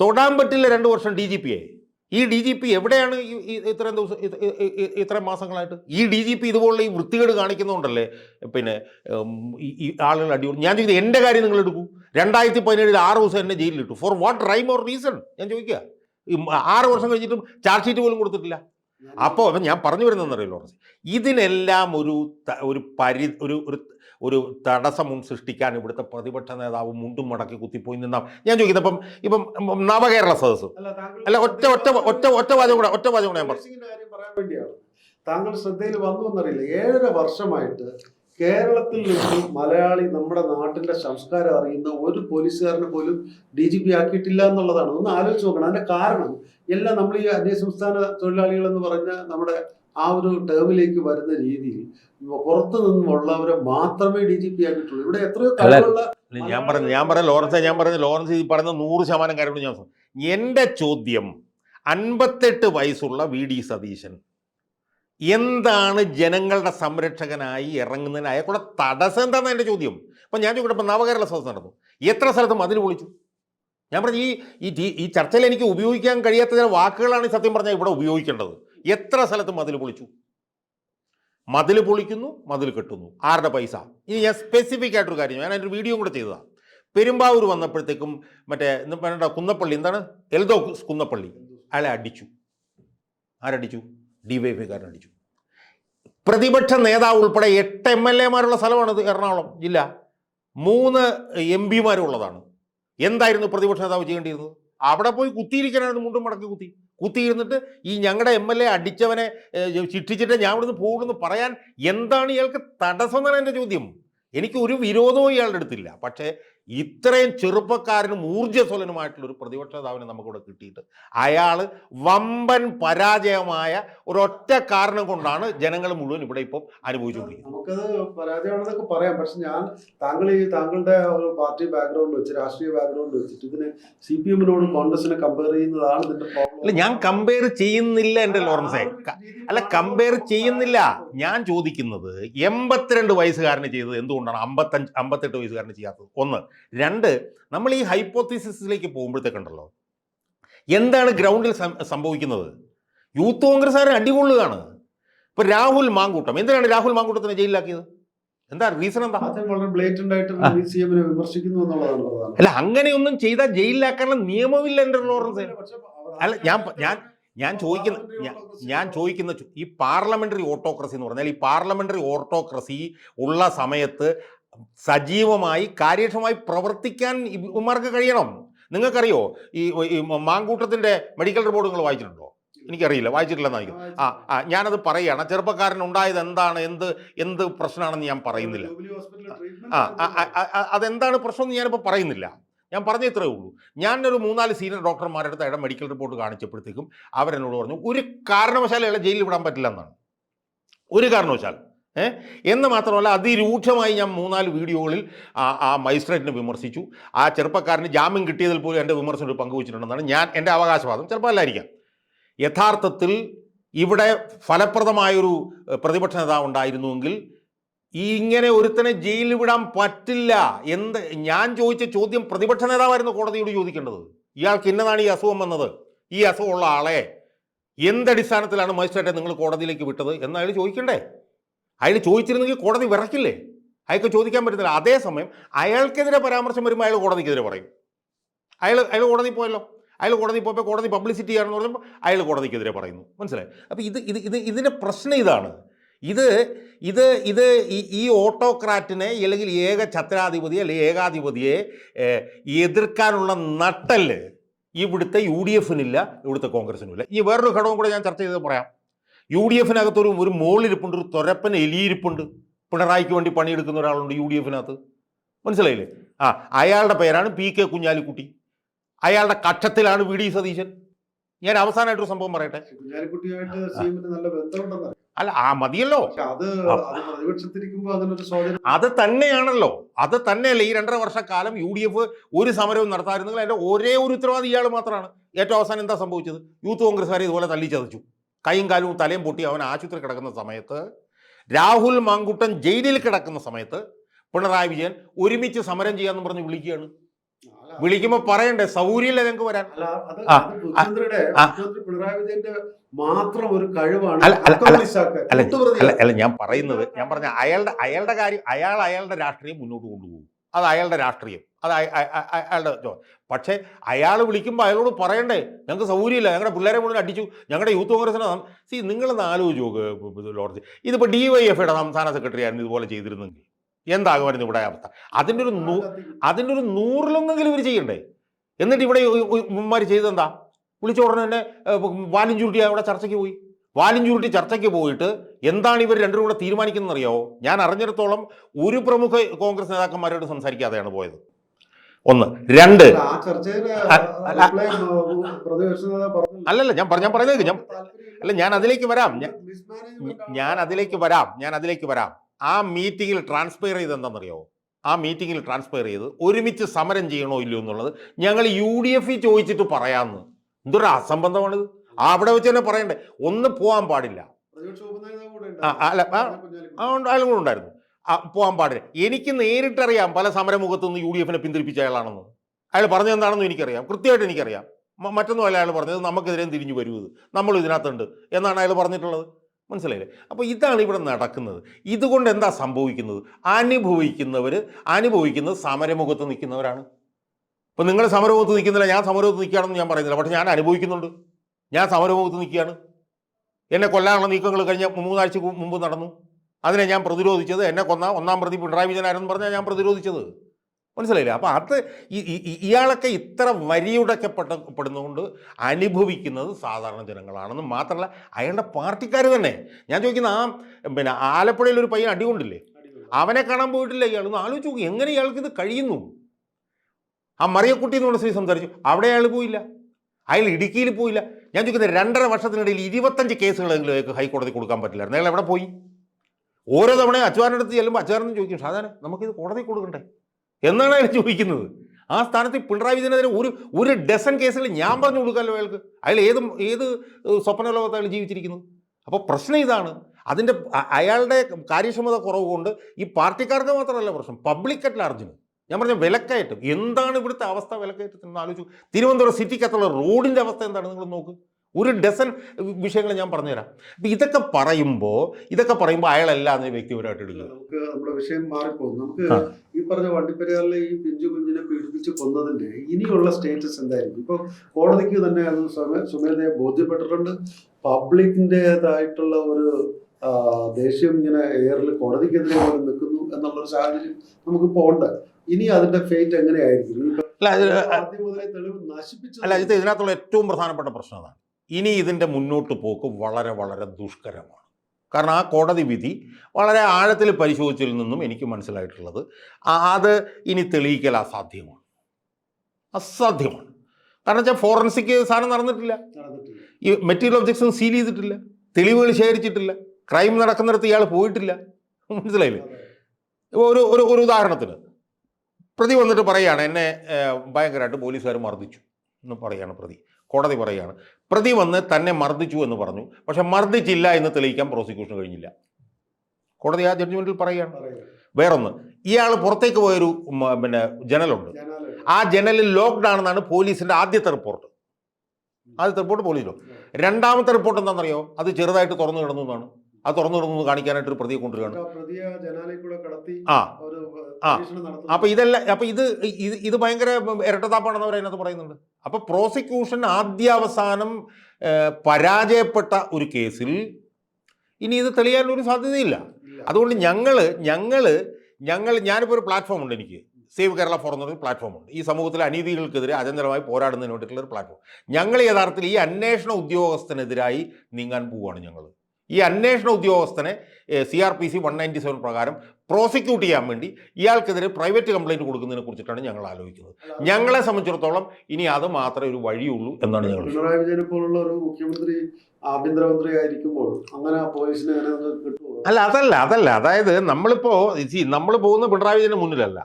തൊടാൻ പറ്റില്ല രണ്ട് വർഷം ഡി ജി പി ആയി ഈ ഡി ജി പി എവിടെയാണ് ഇത്രയും ദിവസം ഇത്രയും മാസങ്ങളായിട്ട്? ഈ ഡി ജി പി ഇതുപോലുള്ള ഈ വൃത്തികേട് കാണിക്കുന്നതുകൊണ്ടല്ലേ? പിന്നെ ഈ ആളുകൾ അടി ഞാൻ ചോദിക്കുന്നത് എന്റെ കാര്യം നിങ്ങൾ എടുക്കൂ. രണ്ടായിരത്തി പതിനേഴിൽ ആറ് ദിവസം എന്നെ ജയിലിലിട്ടു. For what rhyme or reason ഞാൻ ചോദിക്കുക. ആറ് വർഷം കഴിഞ്ഞിട്ടും ചാർജ് ഷീറ്റ് പോലും കൊടുത്തിട്ടില്ല. അപ്പോൾ അപ്പം ഞാൻ പറഞ്ഞു വരുന്നതെന്നറിയില്ല ഇതിനെല്ലാം ഒരു ഒരു പരി ഒരു ഒരു തടസ്സം മുൻ സൃഷ്ടിക്കാൻ ഇവിടുത്തെ പ്രതിപക്ഷ നേതാവ് മുണ്ടും മടക്കി കുത്തിപ്പോയി നിന്നാ ഞാൻ ചോദിക്കുന്നത് ഇപ്പം ഇപ്പം നവകേരള സദസ്സ്. അല്ല, ഒറ്റ ഒറ്റ ഒറ്റ ഒറ്റ വാചകം കൂടെ ഒറ്റ വാചകം കൂടെ ഞാൻ പറഞ്ഞു. താങ്കൾ ശ്രദ്ധയിൽ വന്നു എന്നറിയില്ല. ഏഴര വർഷമായിട്ട് കേരളത്തിൽ നിന്നും മലയാളി നമ്മുടെ നാട്ടിന്റെ സംസ്കാരം അറിയുന്ന ഒരു പോലീസുകാരനെ പോലും ഡി ജി പി ആക്കിയിട്ടില്ല എന്നുള്ളതാണ്. ഒന്ന് ആലോചിച്ച് നോക്കണം. അതിന്റെ കാരണം എല്ലാം നമ്മൾ ഈ അന്യസംസ്ഥാന തൊഴിലാളികൾ എന്ന് പറഞ്ഞ നമ്മുടെ ആ ഒരു ടേമിലേക്ക് വരുന്ന രീതിയിൽ പുറത്തു നിന്നുള്ളവരെ മാത്രമേ ഡി ജി പി ആക്കിയിട്ടുള്ളൂ. ഇവിടെ എത്ര കഴിവുള്ള ഞാൻ പറഞ്ഞു ഞാൻ പറഞ്ഞ ലോറൻസ് ഞാൻ പറഞ്ഞ ലോറൻസ് ഈ പറയുന്ന നൂറ് ശതമാനം കാര്യങ്ങൾ ഞാൻ എന്റെ എന്റെ ചോദ്യം അൻപത്തെട്ട് വയസ്സുള്ള വി ഡി സതീശൻ എന്താണ് ജനങ്ങളുടെ സംരക്ഷകനായി ഇറങ്ങുന്നതിന് അയാൾക്കുള്ള തടസ്സം എന്താണെന്ന് എന്റെ ചോദ്യം. അപ്പം ഞാൻ ചോദിക്കട്ടെ ഇപ്പം നവകേരള സദസ് നടന്നു. എത്ര സ്ഥലത്തും മതിൽ വിളിച്ചു ഞാൻ പറഞ്ഞു ഈ ഈ ചർച്ചയിൽ എനിക്ക് ഉപയോഗിക്കാൻ കഴിയാത്ത ചില വാക്കുകളാണ് ഈ സത്യം പറഞ്ഞാൽ ഇവിടെ ഉപയോഗിക്കേണ്ടത്. എത്ര സ്ഥലത്തും മതിൽ പൊളിച്ചു? മതിൽ പൊളിക്കുന്നു മതിൽ കെട്ടുന്നു. ആരുടെ പൈസ? ഇനി ഞാൻ സ്പെസിഫിക് ആയിട്ടൊരു കാര്യം ഞാൻ അതിന്റെ വീഡിയോ കൂടെ ചെയ്തതാണ് പെരുമ്പാവൂർ വന്നപ്പോഴത്തേക്കും മറ്റേ വേണ്ട കുന്നപ്പള്ളി എന്താണ്? എൽദോ കുന്നപ്പള്ളി. അയാളെ അടിച്ചു. ആരടിച്ചു? ഡി വൈ ഡിവൈഎഫ്ഐക്കാരൻ അടിച്ചു. പ്രതിപക്ഷ നേതാവ് ഉൾപ്പെടെ എട്ട് എം എൽ എമാരുള്ള സ്ഥലമാണിത്. എറണാകുളം ജില്ല. മൂന്ന് എം പിമാരുള്ളതാണ്. എന്തായിരുന്നു പ്രതിപക്ഷ നേതാവ് ചെയ്യേണ്ടിയിരുന്നത്? അവിടെ പോയി കുത്തിയിരിക്കാനാണ് മുണ്ടും മടക്കി കുത്തി. കുത്തിയിരുന്നിട്ട് ഈ ഞങ്ങളുടെ എം എൽ എ അടിച്ചവനെ ശിക്ഷിച്ചിട്ട് ഞാൻ ഇവിടുന്ന് പോകുമെന്ന് പറയാൻ എന്താണ് ഇയാൾക്ക് തടസ്സം എന്നാണ് എന്റെ ചോദ്യം. എനിക്ക് ഒരു വിരോധവും ഇയാളുടെ അടുത്തില്ല. പക്ഷേ ഇത്രയും ചെറുപ്പക്കാരനും ഊർജസ്വലനുമായിട്ടുള്ള ഒരു പ്രതിപക്ഷ നേതാവിനെ നമുക്കിവിടെ കിട്ടിയിട്ട് അയാൾ വമ്പൻ പരാജയമായ ഒരൊറ്റ കാരണം കൊണ്ടാണ് ജനങ്ങൾ മുഴുവൻ ഇവിടെ ഇപ്പം അനുഭവിച്ചുകൊണ്ടിരിക്കുന്നത്. നമുക്കത് പരാജയമാണെന്നൊക്കെ പറയാം. പക്ഷെ ഞാൻ താങ്കൾ ഈ താങ്കളുടെ ഒരു പാർട്ടി ബാക്ക്ഗ്രൗണ്ട് വെച്ച് രാഷ്ട്രീയ ബാക്ക്ഗ്രൗണ്ട് വെച്ചിട്ട് ഇതിനെ സി പി എമ്മിനോട് കോൺഗ്രസിനെ കമ്പയർ ചെയ്യുന്നതാണ് ഇതിന്റെ അല്ല ഞാൻ കമ്പയർ ചെയ്യുന്നില്ല എന്റെ ലോറൻസേ. അല്ല കമ്പയർ ചെയ്യുന്നില്ല. ഞാൻ ചോദിക്കുന്നത് എൺപത്തിരണ്ട് വയസ്സുകാരന് ചെയ്തത് എന്തുകൊണ്ടാണ്? അമ്പത്തഞ്ച് അമ്പത്തെട്ട് വയസ്സുകാരന് ചെയ്യാത്തത്? ഒന്ന്. രണ്ട് നമ്മൾ ഈ ഹൈപ്പോത്തിസിസിലേക്ക് പോകുമ്പോഴത്തേക്കുണ്ടല്ലോ. എന്താണ് ഗ്രൗണ്ടിൽ സംഭവിക്കുന്നത്? യൂത്ത് കോൺഗ്രസ്സുകാരൻ അടികൊള്ളുകയാണ്. ഇപ്പൊ രാഹുൽ മാങ്കൂട്ടം. എന്തിനാണ് രാഹുൽ മാങ്കൂട്ടത്തിനെ ജയിലിലാക്കിയത്? എന്താ റീസൺ എന്താ? അല്ല അങ്ങനെയൊന്നും ചെയ്താൽ ജയിലിലാക്കാനുള്ള നിയമമില്ല എന്റെ ലോറൻസ്. അല്ല ഞാൻ ഞാൻ ഞാൻ ചോദിക്കുന്ന ഞാൻ- ചോദിക്കുന്ന ഈ പാർലമെന്ററി ഓട്ടോക്രസി എന്ന് പറഞ്ഞാൽ ഈ പാർലമെന്ററി ഓട്ടോക്രസി ഉള്ള സമയത്ത് സജീവമായി കാര്യക്ഷമമായി പ്രവർത്തിക്കാൻ ഇവന്മാർക്ക് കഴിയണം. നിങ്ങൾക്കറിയോ? ഈ മാങ്കൂട്ടത്തിന്റെ മാങ്കൂട്ടത്തിന്റെ മെഡിക്കൽ റിപ്പോർട്ട് നിങ്ങൾ വായിച്ചിട്ടുണ്ടോ? എനിക്കറിയില്ല വായിച്ചിട്ടില്ലെന്നായിരിക്കും ആ ആ ഞാനത് പറയുകയാണ്. ചെറുപ്പക്കാരൻ ഉണ്ടായത് എന്താണ്? എന്ത് എന്ത് പ്രശ്നമാണെന്ന് ഞാൻ പറയുന്നില്ല. ആ, അതെന്താണ് പ്രശ്നം എന്ന് ഞാനിപ്പോൾ പറയുന്നില്ല. ഞാൻ പറഞ്ഞ ഇത്രേ ഉള്ളൂ. ഞാനൊരു മൂന്നാൽ സീനിയർ ഡോക്ടർമാരുടെ അടുത്ത് അയാളുടെ മെഡിക്കൽ റിപ്പോർട്ട് കാണിച്ചപ്പോഴത്തേക്കും അവരെന്നോട് പറഞ്ഞു ഒരു കാരണവശാലും അയാളെ ജയിലിൽ വിടാൻ പറ്റില്ല എന്നാണ്. ഒരു കാരണവശാൽ ഏഹ് എന്ന് മാത്രമല്ല അതിരൂക്ഷമായി ഞാൻ മൂന്നാൽ വീഡിയോകളിൽ ആ ആ മജിസ്ട്രേറ്റിനെ വിമർശിച്ചു. ആ ചെറുപ്പക്കാരന് ജാമ്യം കിട്ടിയതിൽ പോലും എന്റെ വിമർശനം പങ്കുവച്ചിട്ടുണ്ടെന്നാണ് ഞാൻ എന്റെ അവകാശവാദം. ചിലപ്പോൾ അല്ലായിരിക്കാം. യഥാർത്ഥത്തിൽ ഇവിടെ ഫലപ്രദമായൊരു പ്രതിപക്ഷ നേതാവ് ഉണ്ടായിരുന്നുവെങ്കിൽ ഈ ഇങ്ങനെ ഒരുത്തനെ ജയിലിൽ വിടാൻ പറ്റില്ല എന്ത് ഞാൻ ചോദിച്ച ചോദ്യം പ്രതിപക്ഷ നേതാവായിരുന്നു കോടതിയോട് ചോദിക്കേണ്ടത്. ഇയാൾക്ക് ഇന്നതാണ് ഈ അസുഖം വന്നത്. ഈ അസുഖമുള്ള ആളെ എന്തടിസ്ഥാനത്തിലാണ് മജിസ്ട്രേറ്റെ നിങ്ങൾ കോടതിയിലേക്ക് വിട്ടത് എന്ന് അയാൾ ചോദിക്കണ്ടേ? അയാൾ ചോദിച്ചിരുന്നെങ്കിൽ കോടതി വിറക്കില്ലേ? അയാൾക്ക് ചോദിക്കാൻ പറ്റത്തില്ല അതേസമയം അയാൾക്കെതിരെ പരാമർശം വരുമ്പോൾ അയാൾ കോടതിക്കെതിരെ പറയും. അയാൾ അയാൾ കോടതി പോയല്ലോ. അയാൾ കോടതി പോയപ്പോൾ കോടതി പബ്ലിസിറ്റി ചെയ്യാണെന്ന് പറയുമ്പോൾ അയാൾ കോടതിക്കെതിരെ പറയുന്നു. മനസ്സിലായി? അപ്പോൾ ഇത് ഇത് ഇത് ഇതിന്റെ പ്രശ്നം ഇതാണ്. ഇത് ഇത് ഇത് ഈ- ഓട്ടോക്രാറ്റിനെ അല്ലെങ്കിൽ ഏക ഛത്രാധിപതിയെ അല്ലെങ്കിൽ ഏകാധിപതിയെ എതിർക്കാനുള്ള നട്ടൽ ഇവിടുത്തെ യു ഡി എഫിനില്ല ഇവിടുത്തെ കോൺഗ്രസിനുമില്ല. ഈ വേറൊരു ഘടകം കൂടെ ഞാൻ ചർച്ച ചെയ്ത് പറയാം. യു ഡി എഫിനകത്തൊരു ഒരു മോളിരിപ്പുണ്ട് ഒരു തൊരപ്പൻ എലിയിരിപ്പുണ്ട്. പിണറായിക്ക് വേണ്ടി പണിയെടുക്കുന്ന ഒരാളുണ്ട് യു ഡി എഫിനകത്ത്. മനസ്സിലായില്ലേ? ആ അയാളുടെ പേരാണ് പി കെ കുഞ്ഞാലിക്കുട്ടി. അയാളുടെ കക്ഷത്തിലാണ് വി ഡി സതീശൻ. ഞാൻ അവസാനമായിട്ടൊരു സംഭവം പറയട്ടെ? അല്ല ആ മതിയല്ലോ. അത് തന്നെയാണല്ലോ. അത് തന്നെയല്ല ഈ രണ്ടര വർഷക്കാലം യു ഡി എഫ് ഒരു സമരവും നടത്താതിരുന്നെങ്കിൽ അതിന്റെ ഒരേ ഒരു ഉത്തരവാദി ഇയാൾ മാത്രമാണ്. ഏറ്റവും അവസാനം എന്താ സംഭവിച്ചത്? യൂത്ത് കോൺഗ്രസ്സുകാരെ ഇതുപോലെ തല്ലി ചതച്ചു. കൈയും കാലും തലയും പൊട്ടി അവൻ ആശുപത്രി കിടക്കുന്ന സമയത്ത് രാഹുൽ മാങ്കുട്ടൻ ജയിലിൽ കിടക്കുന്ന സമയത്ത് പിണറായി വിജയൻ ഒരുമിച്ച് സമരം ചെയ്യാന്ന് പറഞ്ഞ് വിളിക്കുകയാണ്. അല്ല, വിളിക്കുമ്പോൾ പറയണ്ടേ? സൗകര്യമില്ല ഞങ്ങൾക്ക് വരാൻ. പിണറായി വിജയന്റെ മാത്രം ഒരു കഴിവാണ് അല്ല, ഞാൻ പറയുന്നത് ഞാൻ പറഞ്ഞ അയാളുടെ അയാളുടെ കാര്യം അയാൾ അയാളുടെ രാഷ്ട്രീയം മുന്നോട്ട് കൊണ്ടുപോകും. അത് അയാളുടെ രാഷ്ട്രീയം. അത് അയ- അയ- അയ- അയാളുടെ പക്ഷേ അയാൾ വിളിക്കുമ്പോൾ അയാളോട് പറയണ്ടേ? ഞങ്ങൾക്ക് സൗകര്യമില്ല ഞങ്ങളുടെ പിള്ളേരെ മുഴുവൻ അടിച്ചു ഞങ്ങളുടെ യൂത്ത് കോൺഗ്രസിനെ സി നിങ്ങളൊന്ന് ആലോചിച്ചു ലോർജ് ഇതിപ്പോൾ ഡി വൈ എഫ് ഐയുടെ സംസ്ഥാന സെക്രട്ടറി ആയിരുന്നു ഇതുപോലെ ചെയ്തിരുന്നെങ്കിൽ. എന്താകുമായിരുന്നു ഇവിടെ അവസ്ഥ? അതിന്റെ ഒരു നൂ അതിന്റെ ഒരു നൂറിലൊന്നെങ്കിലും ഇവർ ചെയ്യണ്ടേ? എന്നിട്ട് ഇവിടെ ഉമ്മമാർ ചെയ്തെന്താ? വിളിച്ച ഉടനെ തന്നെ വാലും ചുരുട്ടി അവിടെ ചർച്ചയ്ക്ക് പോയി. വാലും ചുരുട്ടി ചർച്ചയ്ക്ക് പോയിട്ട് എന്താണ് ഇവർ രണ്ടും കൂടെ തീരുമാനിക്കുന്നത് അറിയാമോ ഞാൻ അറിഞ്ഞിടത്തോളം ഒരു പ്രമുഖ കോൺഗ്രസ് നേതാക്കന്മാരോട് സംസാരിക്കാതെയാണ് പോയത്. ഒന്ന്. രണ്ട്. അല്ലല്ല ഞാൻ പറഞ്ഞ- ഞാൻ പറയുന്നത് ഞാൻ അല്ല ഞാൻ അതിലേക്ക് വരാം. ഞാൻ അതിലേക്ക് വരാം. ഞാൻ അതിലേക്ക് വരാം. ആ മീറ്റിങ്ങിൽ ട്രാൻസ്പയർ ചെയ്ത് എന്താണെന്നറിയോ? ആ മീറ്റിങ്ങിൽ ട്രാൻസ്പയർ ചെയ്ത് ഒരുമിച്ച് സമരം ചെയ്യണോ ഇല്ലയോ എന്നുള്ളത് ഞങ്ങൾ യു ഡി എഫിൽ ചോദിച്ചിട്ട് പറയാമെന്ന് എന്തൊരു അസംബന്ധമാണിത്? അവിടെ വെച്ച് തന്നെ പറയണ്ടേ? ഒന്ന് പോകാൻ പാടില്ല. അല്ല. അയാളും കൂടെ ഉണ്ടായിരുന്നു. പോകാൻ പാടില്ല. എനിക്ക് നേരിട്ടറിയാം പല സമരമുഖത്തു നിന്ന് യു ഡി എഫിനെ പിന്തിരിപ്പിച്ച അയാളാണെന്ന്. അയാൾ പറഞ്ഞത് എന്താണെന്ന് എനിക്കറിയാം. കൃത്യമായിട്ട് എനിക്കറിയാം. മറ്റൊന്നും അല്ല അയാൾ പറഞ്ഞത് നമുക്കെതിരെ തിരിഞ്ഞു വരുന്നത് നമ്മൾ ഇതിനകത്തുണ്ട് എന്നാണ് അയാൾ പറഞ്ഞിട്ടുള്ളത്. മനസ്സിലായില്ലേ? അപ്പോൾ ഇതാണ് ഇവിടെ നടക്കുന്നത്. ഇതുകൊണ്ട് എന്താ സംഭവിക്കുന്നത്? അനുഭവിക്കുന്നവർ അനുഭവിക്കുന്നത് സമരമുഖത്ത് നിൽക്കുന്നവരാണ്. ഇപ്പം നിങ്ങൾ സമരമുഖത്ത് നിൽക്കുന്നില്ല ഞാൻ സമരമുഖത്ത് നിൽക്കുകയാണെന്ന് ഞാൻ പറയുന്നില്ല. പക്ഷേ ഞാൻ അനുഭവിക്കുന്നുണ്ട്. ഞാൻ സമരമുഖത്ത് നിൽക്കുകയാണ്. എന്നെ കൊല്ലാനുള്ള നീക്കങ്ങൾ കഴിഞ്ഞ മൂന്നാഴ്ച മുമ്പ് നടന്നു. അതിനെ ഞാൻ പ്രതിരോധിച്ചത് എന്നെ കൊന്ന ഒന്നാം പ്രതി പിണറായി വിജയനായിരുന്നു പറഞ്ഞാൽ ഞാൻ പ്രതിരോധിച്ചത്. മനസ്സിലായില്ലേ? അപ്പോൾ അത് ഇയാളൊക്കെ ഇത്ര വരിയുടക്കപ്പെട്ട പെടുന്നതുകൊണ്ട് അനുഭവിക്കുന്നത് സാധാരണ ജനങ്ങളാണെന്ന് മാത്രമല്ല അയാളുടെ പാർട്ടിക്കാർ തന്നെ. ഞാൻ ചോദിക്കുന്ന ആ പിന്നെ ആലപ്പുഴയിൽ ഒരു പയ്യൻ അടികൊണ്ടില്ലേ. അവനെ കാണാൻ പോയിട്ടില്ല ഇയാൾ. ഒന്ന് ആലോചിച്ച് നോക്കും എങ്ങനെ ഇയാൾക്ക് ഇത് കഴിയുന്നു? ആ മറിയക്കുട്ടി എന്നുള്ള സ്ത്രീ സംസാരിച്ചു. അവിടെ അയാൾ പോയില്ല. അയാൾ ഇടുക്കിയിൽ പോയില്ല. ഞാൻ ചോദിക്കുന്നത് രണ്ടര വർഷത്തിനിടയിൽ ഇരുപത്തഞ്ച് കേസുകളെങ്കിലും അയാൾക്ക് ഹൈക്കോടതി കൊടുക്കാൻ പറ്റില്ലായിരുന്നു. അയാൾ എവിടെ പോയി? ഓരോ തവണയും അച്ചുവാനടുത്ത് ചെല്ലുമ്പോൾ അച്ചുവാനടുത്ത് ചോദിക്കും സാധാരണ നമുക്കിത് കോടതി കൊടുക്കണ്ടേ? എന്നാണ് അയാൾ ചോദിക്കുന്നത്. ആ സ്ഥാനത്ത് പിണറായി വിജയനെതിരെ ഒരു ഒരു ഡസൻ കേസുകൾ ഞാൻ പറഞ്ഞു കൊടുക്കാമല്ലോ അയാൾക്ക്. അയാൾ ഏത് ഏത് സ്വപ്ന ലോകത്താണ് ജീവിച്ചിരിക്കുന്നത് അപ്പോൾ പ്രശ്നം ഇതാണ്. അതിന്റെ അയാളുടെ കാര്യക്ഷമത കുറവ് കൊണ്ട് ഈ പാർട്ടിക്കാർക്ക് മാത്രമല്ല പ്രശ്നം പബ്ലിക് അറ്റ് ലാർജിന് ഞാൻ പറഞ്ഞ വിലക്കയറ്റം. എന്താണ് ഇവിടുത്തെ അവസ്ഥ വിലക്കയറ്റത്തിന് ആലോചിച്ചു. തിരുവനന്തപുരം സിറ്റിക്കകത്തുള്ള റോഡിന്റെ അവസ്ഥ എന്താണ്? നിങ്ങൾ നോക്ക്. ഒരു ഡസൻ വിഷയങ്ങൾ ഞാൻ പറഞ്ഞുതരാം. അപ്പം ഇതൊക്കെ പറയുമ്പോൾ ഇതൊക്കെ പറയുമ്പോൾ അയാളല്ല എന്ന വ്യക്തിപരമായിട്ട് എടുക്കുക നമുക്ക് നമ്മുടെ വിഷയം മാറിപ്പോകും. നമുക്ക് ഈ പറഞ്ഞ വണ്ടിപ്പെരിയാറിലെ ഈ പിഞ്ചു കുഞ്ഞിനെ പീഡിപ്പിച്ച് കൊന്നതിന്റെ ഇനിയുള്ള സ്റ്റേറ്റസ് എന്തായിരിക്കും? ഇപ്പൊ കോടതിക്ക് തന്നെ അത് സുമേധയെ ബോധ്യപ്പെട്ടിട്ടുണ്ട്. പബ്ലിക്കിന്റെതായിട്ടുള്ള ഒരു ദേഷ്യം ഇങ്ങനെ എയറിൽ കോടതിക്കെതിരെ പോലെ നിൽക്കുന്നു എന്നുള്ളൊരു സാഹചര്യം നമുക്ക് ഉണ്ട്. ഇനി അതിന്റെ ഫേറ്റ് എങ്ങനെയായിരിക്കും? അല്ല അല്ല ഇത് ഇതിനകത്തുള്ള ഏറ്റവും പ്രധാനപ്പെട്ട പ്രശ്നം അതാണ്. ഇനി ഇതിന്റെ മുന്നോട്ട് പോക്ക് വളരെ വളരെ ദുഷ്കരമാണ്. കാരണം ആ കോടതി വിധി വളരെ ആഴത്തിൽ പരിശോധിച്ചതിൽ നിന്നും എനിക്ക് മനസ്സിലായിട്ടുള്ളത് അത് ഇനി തെളിയിക്കൽ അസാധ്യമാണ്. അസാധ്യമാണ്. കാരണം വെച്ചാൽ ഫോറൻസിക് സാധനം നടന്നിട്ടില്ല. ഈ മെറ്റീരിയൽ ഒബ്ജക്ട്സും സീൽ ചെയ്തിട്ടില്ല. തെളിവുകൾ ശേഖരിച്ചിട്ടില്ല. ക്രൈം നടക്കുന്നിടത്ത് ഇയാൾ പോയിട്ടില്ല. മനസ്സിലായില്ലേ. ഇപ്പോൾ ഒരു ഒരു ഒരു ഉദാഹരണത്തിന് പ്രതി വന്നിട്ട് പറയുകയാണ് എന്നെ ഭയങ്കരമായിട്ട് പോലീസുകാർ മർദ്ദിച്ചു എന്ന് പറയുകയാണ് പ്രതി. കോടതി പറയുകയാണ്. പ്രതി വന്ന് തന്നെ മർദ്ദിച്ചു എന്ന് പറഞ്ഞു. പക്ഷെ മർദ്ദിച്ചില്ല എന്ന് തെളിയിക്കാൻ പ്രോസിക്യൂഷൻ കഴിഞ്ഞില്ല. കോടതി ആ ജഡ്ജ്മെന്റിൽ പറയുകയാണ്. വേറൊന്ന് ഇയാൾ പുറത്തേക്ക് പോയൊരു പിന്നെ ജനലുണ്ട്. ആ ജനലിൽ ലോക്ക്ഡ് ആണെന്നാണ് പോലീസിന്റെ ആദ്യത്തെ റിപ്പോർട്ട്. ആദ്യത്തെ റിപ്പോർട്ട് പോലീസിലോ? രണ്ടാമത്തെ റിപ്പോർട്ട് എന്താണെന്നറിയോ? അത് ചെറുതായിട്ട് തുറന്നു കിടന്നു എന്നാണ്. അത് തുറന്നു തുറന്നു കാണിക്കാനായിട്ട് ഒരു പ്രതിയെ കൊണ്ടുവരികയാണ്. ആ ആ. ഒരു ആ. പരീക്ഷണം നടത്തുന്നു. അപ്പൊ ഇതെല്ലാം അപ്പൊ ഇത് ഇത് ഇത് ഭയങ്കര ഇരട്ടത്താപ്പാണെന്ന് അവർ അതിനകത്ത് പറയുന്നുണ്ട്. അപ്പൊ പ്രോസിക്യൂഷൻ ആദ്യാവസാനം പരാജയപ്പെട്ട ഒരു കേസിൽ ഇനി ഇത് തെളിയാൻ ഒരു സാധ്യതയില്ല. അതുകൊണ്ട് ഞങ്ങൾ ഞങ്ങൾ ഞങ്ങൾ ഞാനിപ്പോൾ ഒരു പ്ലാറ്റ്ഫോം ഉണ്ട് എനിക്ക്. സേവ് കേരള ഫോർ എന്നൊരു പ്ലാറ്റ്ഫോം ഉണ്ട് ഈ സമൂഹത്തിലെ അനീതികൾക്കെതിരെ അജന്തരമായി പോരാടുന്നതിന് വേണ്ടിയിട്ടുള്ള ഒരു പ്ലാറ്റ്ഫോം. ഞങ്ങൾ യഥാർത്ഥത്തിൽ ഈ അന്വേഷണ ഉദ്യോഗസ്ഥനെതിരായി നീങ്ങാൻ പോവുകയാണ് ഞങ്ങൾ ഈ അന്വേഷണ ഉദ്യോഗസ്ഥനെ C R P C one ninety seven പ്രകാരം പ്രോസിക്യൂട്ട് ചെയ്യാൻ വേണ്ടി ഇയാൾക്കെതിരെ പ്രൈവറ്റ് കംപ്ലൈന്റ് കൊടുക്കുന്നതിനെ കുറിച്ചിട്ടാണ് ഞങ്ങൾ ആലോചിക്കുന്നത്. ഞങ്ങളെ സംബന്ധിച്ചിടത്തോളം ഇനി അത് മാത്രമേ ഒരു വഴിയുള്ളൂ എന്നാണ് ഞങ്ങൾ പിണറായി വിജയനെ പോലുള്ള ഒരു മുഖ്യമന്ത്രി ആഭ്യന്തരമന്ത്രി ആയിരിക്കുമ്പോൾ അങ്ങനെ പോലീസിനെ അങ്ങനെ അങ്ങ് കിട്ടുമോ അല്ല അതല്ല അതല്ല. അതായത് നമ്മളിപ്പോ നമ്മൾ പോകുന്ന പിണറായി വിജയന് മുന്നിലല്ല.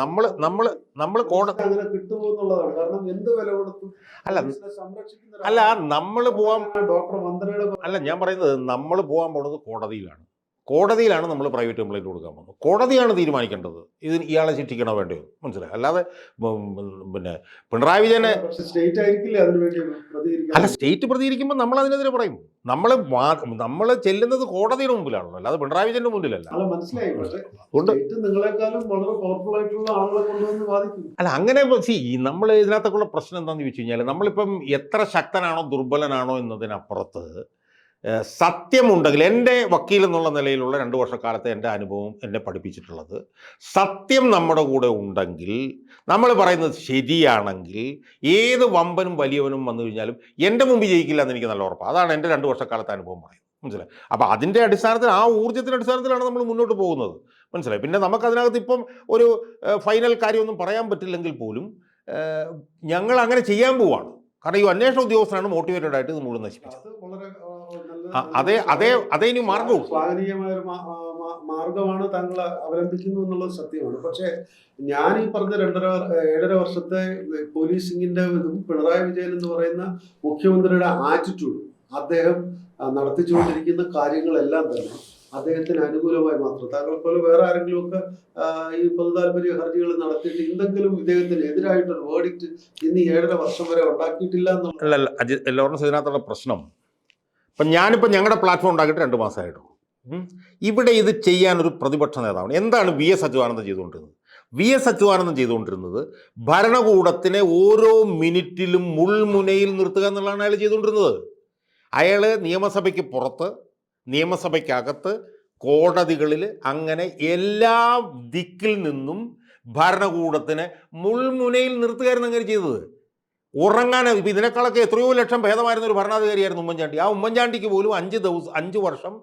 നമ്മൾ നമ്മൾ നമ്മൾ കോടതി അല്ല സംരക്ഷിക്കുന്ന അല്ല. നമ്മൾ പോവാൻ ഡോക്ടർ അല്ല ഞാൻ പറയുന്നത് നമ്മൾ പോവാൻ പോണത് കോടതിയിലാണ്. കോടതിയിലാണ് നമ്മൾ പ്രൈവറ്റ് കംപ്ലയിന്റ് കൊടുക്കാൻ പോകുന്നത്. കോടതിയാണ് തീരുമാനിക്കേണ്ടത്. ഇതിന് ഇയാളെ ശിക്ഷിക്കണോ വേണ്ടയോ? മനസ്സിലായി? അല്ലാതെ പിന്നെ പിണറായി വിജയനെ സ്റ്റേറ്റ് ആയിരിക്കില്ല അല്ല സ്റ്റേറ്റ് പ്രതികരിക്കുമ്പോൾ നമ്മൾ അതിനെതിരെ പറയും. നമ്മൾ നമ്മൾ ചെല്ലുന്നത് കോടതിയുടെ മുമ്പിലാണല്ലോ. അല്ലാതെ പിണറായി വിജയന്റെ മുമ്പിലല്ല. അല്ല അങ്ങനെ സി നമ്മൾ ഇതിനകത്തൊക്കെയുള്ള പ്രശ്നം എന്താണെന്ന് ചോദിച്ചു കഴിഞ്ഞാൽ നമ്മളിപ്പം എത്ര ശക്തനാണോ ദുർബലനാണോ എന്നതിനപ്പുറത്ത് സത്യമുണ്ടെങ്കിൽ എന്റെ വക്കീൽ എന്നുള്ള നിലയിലുള്ള രണ്ട് വർഷക്കാലത്തെ എന്റെ അനുഭവം എന്നെ പഠിപ്പിച്ചിട്ടുള്ളത്. സത്യം നമ്മുടെ കൂടെ ഉണ്ടെങ്കിൽ നമ്മൾ പറയുന്നത് ശരിയാണെങ്കിൽ ഏത് വമ്പനും വലിയവനും വന്നു കഴിഞ്ഞാലും എന്റെ മുമ്പിൽ ജയിക്കില്ല എന്ന് എനിക്ക് നല്ല ഉറപ്പാണ് അതാണ് എന്റെ രണ്ട് വർഷക്കാലത്തെ അനുഭവം പറയുന്നത്. മനസ്സിലായി? അപ്പോൾ അതിന്റെ അടിസ്ഥാനത്തിൽ ആ ഊർജത്തിന്റെ അടിസ്ഥാനത്തിലാണ് നമ്മൾ മുന്നോട്ട് പോകുന്നത്. മനസ്സിലായി? പിന്നെ നമുക്കതിനകത്ത് ഇപ്പം ഒരു ഫൈനൽ കാര്യമൊന്നും പറയാൻ പറ്റില്ലെങ്കിൽ പോലും ഞങ്ങൾ അങ്ങനെ ചെയ്യാൻ പോവാണ്. കാരണം ഈ അന്വേഷണ ഉദ്യോഗസ്ഥനാണ് മോട്ടിവേറ്റഡ് ആയിട്ട് ഇത് മുഴുവൻ നശിപ്പിച്ചത്. വളരെ അതേ അതേ അതേ ഇനി മാർഗവും ശ്ലാഘനീയമായ ഒരു മാർഗമാണ് താങ്കൾ അവലംബിക്കുന്നു എന്നുള്ളത് സത്യമാണ്. പക്ഷേ ഞാൻ ഈ പറഞ്ഞ രണ്ടര ഏഴര വർഷത്തെ പോലീസിങ്ങിന്റെ ഇതും പിണറായി വിജയൻ എന്ന് പറയുന്ന മുഖ്യമന്ത്രിയുടെ ആറ്റിറ്റ്യൂഡും അദ്ദേഹം നടത്തിച്ചുകൊണ്ടിരിക്കുന്ന കാര്യങ്ങളെല്ലാം തന്നെ അദ്ദേഹത്തിന് അനുകൂലമായി മാത്രം. താങ്കളെ പോലെ വേറെ ആരെങ്കിലും ഒക്കെ ഈ പൊതുതാൽപര്യ ഹർജികൾ നടത്തിയിട്ട് എന്തെങ്കിലും ഇദ്ദേഹത്തിന് എതിരായിട്ടൊരു വേർഡിക്റ്റ് ഇന്ന് ഏഴര വർഷം വരെ ഉണ്ടാക്കിയിട്ടില്ല എന്നുള്ള ലോറൻസ് ഇതിനകത്തുള്ള പ്രശ്നം ഇപ്പം ഞാനിപ്പോൾ ഞങ്ങളുടെ പ്ലാറ്റ്ഫോം ഉണ്ടാക്കിയിട്ട് രണ്ട് മാസമായിട്ടുള്ളൂ ഉം. ഇവിടെ ഇത് ചെയ്യാനൊരു പ്രതിപക്ഷ നേതാവാണ്. എന്താണ് വി എസ് അച്യുതാനന്ദൻ ചെയ്തുകൊണ്ടിരുന്നത്? വി എസ് അച്യുതാനന്ദൻ ചെയ്തുകൊണ്ടിരുന്നത് ഭരണകൂടത്തിനെ ഓരോ മിനിറ്റിലും മുൾമുനയിൽ നിർത്തുക എന്നുള്ളതാണ് അയാൾ ചെയ്തുകൊണ്ടിരുന്നത്. അയാൾ നിയമസഭയ്ക്ക് പുറത്ത് നിയമസഭയ്ക്കകത്ത് കോടതികളിൽ അങ്ങനെ എല്ലാ ദിക്കിൽ നിന്നും ഭരണകൂടത്തിനെ മുൾമുനയിൽ നിർത്തുകയായിരുന്നു അങ്ങനെ ചെയ്തത്. ഉറങ്ങാൻ ഇപ്പം ഇതിനേക്കാളൊക്കെ എത്രയോ ലക്ഷം ഭേദമായിരുന്ന ഒരു ഭരണാധികാരിയായിരുന്നു ഉമ്മൻചാണ്ടി. ആ ഉമ്മൻചാണ്ടിക്ക് പോലും അഞ്ച് ദിവസം അഞ്ച് വർഷം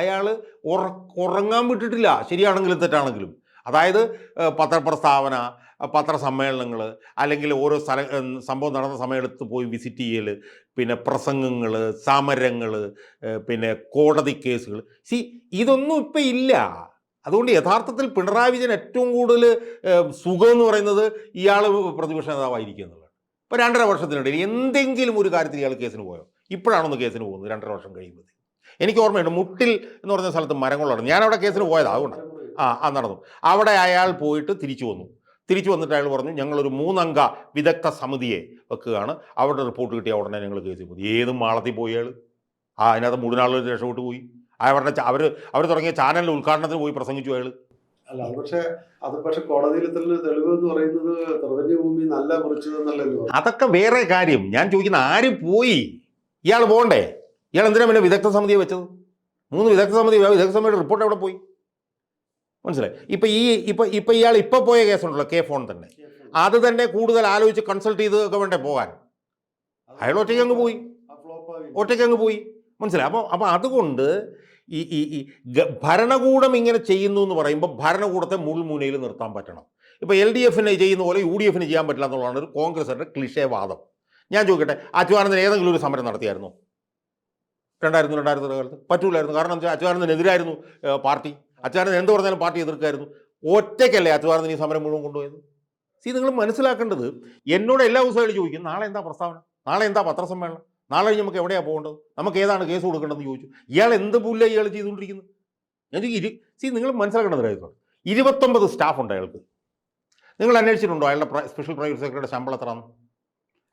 അയാൾ ഉറ ഉറങ്ങാൻ വിട്ടിട്ടില്ല. ശരിയാണെങ്കിലും തെറ്റാണെങ്കിലും. അതായത് പത്രപ്രസ്താവന പത്രസമ്മേളനങ്ങൾ അല്ലെങ്കിൽ ഓരോ സ്ഥല സംഭവം നടന്ന സമയത്ത് പോയി വിസിറ്റ് ചെയ്യൽ പിന്നെ പ്രസംഗങ്ങൾ സമരങ്ങൾ പിന്നെ കോടതി കേസുകൾ സി ഇതൊന്നും ഇപ്പം ഇല്ല. അതുകൊണ്ട് യഥാർത്ഥത്തിൽ പിണറായി വിജയൻ ഏറ്റവും കൂടുതൽ സുഖം എന്ന് പറയുന്നത് ഇയാൾ പ്രതിപക്ഷ നേതാവായിരിക്കും എന്നുള്ളത്. ഇപ്പോൾ രണ്ടര വർഷത്തിനിടയിൽ എന്തെങ്കിലും ഒരു കാര്യത്തിൽ ഇയാൾ കേസിന് പോയോ? ഇപ്പോഴാണൊന്ന് കേസിന് പോകുന്നത് രണ്ടര വർഷം കഴിയുമ്പോൾ എനിക്ക് ഓർമ്മയുണ്ട് മുട്ടിൽ എന്ന് പറഞ്ഞ സ്ഥലത്ത് മരങ്ങളുണ്ട് ഞാൻ അവിടെ കേസിന് പോയത് അതുകൊണ്ട്. ആ ആ നടന്നു. അവിടെ അയാൾ പോയിട്ട് തിരിച്ചു വന്നു. തിരിച്ചു വന്നിട്ട് അയാൾ പറഞ്ഞു ഞങ്ങളൊരു മൂന്നംഗ വിദഗ്ധ സമിതിയെ വെക്കുകയാണ്. അവരുടെ റിപ്പോർട്ട് കിട്ടിയ ഉടനെ ഞങ്ങൾ കേസിൽ പോയി ഏത് മാളത്തിൽ പോയി ആ അതിനകത്ത് മുഴുവനാളുകൾ രക്ഷപ്പെട്ടു പോയി. അവരുടെ അവർ അവർ തുടങ്ങിയ ചാനലിൽ ഉദ്ഘാടനത്തിന് പോയി പ്രസംഗിച്ചു അയാൾ അല്ല അത് പക്ഷെ അത് പക്ഷെ കോടതിയിൽ തെളിവ് എന്ന് പറയുന്നത് റവന്യൂ ഭൂമി നല്ല മുറിച്ചതെന്നല്ലല്ലോ. അതൊക്കെ വേറെ കാര്യം. ഞാൻ ചോദിക്കുന്ന ആരും പോയി. ഇയാൾ പോകണ്ടേ? ഇയാൾ എന്തിനാ പിന്നെ വിദഗ്ധ സമിതിയെ വെച്ചത്? മൂന്ന് വിദഗ്ധ സമിതി വിദഗ്ധ സമിതിയുടെ റിപ്പോർട്ട് എവിടെ പോയി? മനസ്സിലായി? ഇപ്പം ഈ ഇപ്പം ഇപ്പം ഇയാൾ ഇപ്പോൾ പോയ കേസുണ്ടല്ലോ കെ ഫോൺ തന്നെ. അത് തന്നെ കൂടുതൽ ആലോചിച്ച് കൺസൾട്ട് ചെയ്ത് ഒക്കെ വേണ്ടേ പോകാൻ? അയാൾ ഒറ്റയ്ക്ക് അങ്ങ് പോയി. ഒറ്റയ്ക്ക് അങ്ങ് പോയി. മനസ്സിലായി? അപ്പോൾ അപ്പോൾ അതുകൊണ്ട് ഈ ഈ ഈ ഭരണകൂടം ഇങ്ങനെ ചെയ്യുന്നു എന്ന് പറയുമ്പോൾ ഭരണകൂടത്തെ മുൾമുനയിൽ നിർത്താൻ പറ്റണം. ഇപ്പോൾ എൽ ഡി എഫിന് ചെയ്യുന്ന പോലെ യു ഡി എഫിന് ചെയ്യാൻ പറ്റില്ല എന്നുള്ളതാണ് ഒരു കോൺഗ്രസിന്റെ ക്ലിഷേ വാദം ഞാൻ ചോദിക്കട്ടെ അച്യുതാനന്ദൻ ഏതെങ്കിലും ഒരു സമരം നടത്തിയായിരുന്നു? രണ്ടായിരത്തി രണ്ടായിരത്തി കാലത്ത് പറ്റൂലായിരുന്നു. കാരണം എന്താ അച്യുതാനന്ദനെതിരായിരുന്നു പാർട്ടി. അച്യുതാനന്ദൻ എന്ത് പറഞ്ഞാലും പാർട്ടി എതിർക്കായിരുന്നു. ഒറ്റയ്ക്കല്ലേ അച്യുതാനന്ദൻ ഈ സമരം മുഴുവൻ കൊണ്ടുപോയത്? സി നിങ്ങൾ മനസ്സിലാക്കേണ്ടത് എന്നോട് എല്ലാ ദിവസവും ചോദിക്കും നാളെ എന്താ പ്രസ്താവന? നാളെ എന്താ പത്രസമ്മേളനം? നാളെ കഴിഞ്ഞ് നമുക്ക് എവിടെയാണ് പോകേണ്ടത്? നമുക്ക് ഏതാണ് കേസ് കൊടുക്കേണ്ടതെന്ന് ചോദിച്ചു. ഇയാൾ എന്ത് പുല്ല ഇയാൾ ചെയ്തുകൊണ്ടിരിക്കുന്നത്? ഞാൻ ഇരു സി നിങ്ങൾ മനസ്സിലാക്കേണ്ടത് രാജ്യം ഇരുപത്തൊമ്പത് സ്റ്റാഫ് ഉണ്ട് അയാൾക്ക്. നിങ്ങൾ അന്വേഷിച്ചിട്ടുണ്ടോ? അയാളുടെ സ്പെഷ്യൽ പ്രൈവറ്റ് സെക്രട്ടറിയുടെ ശമ്പളം എത്രയാണ്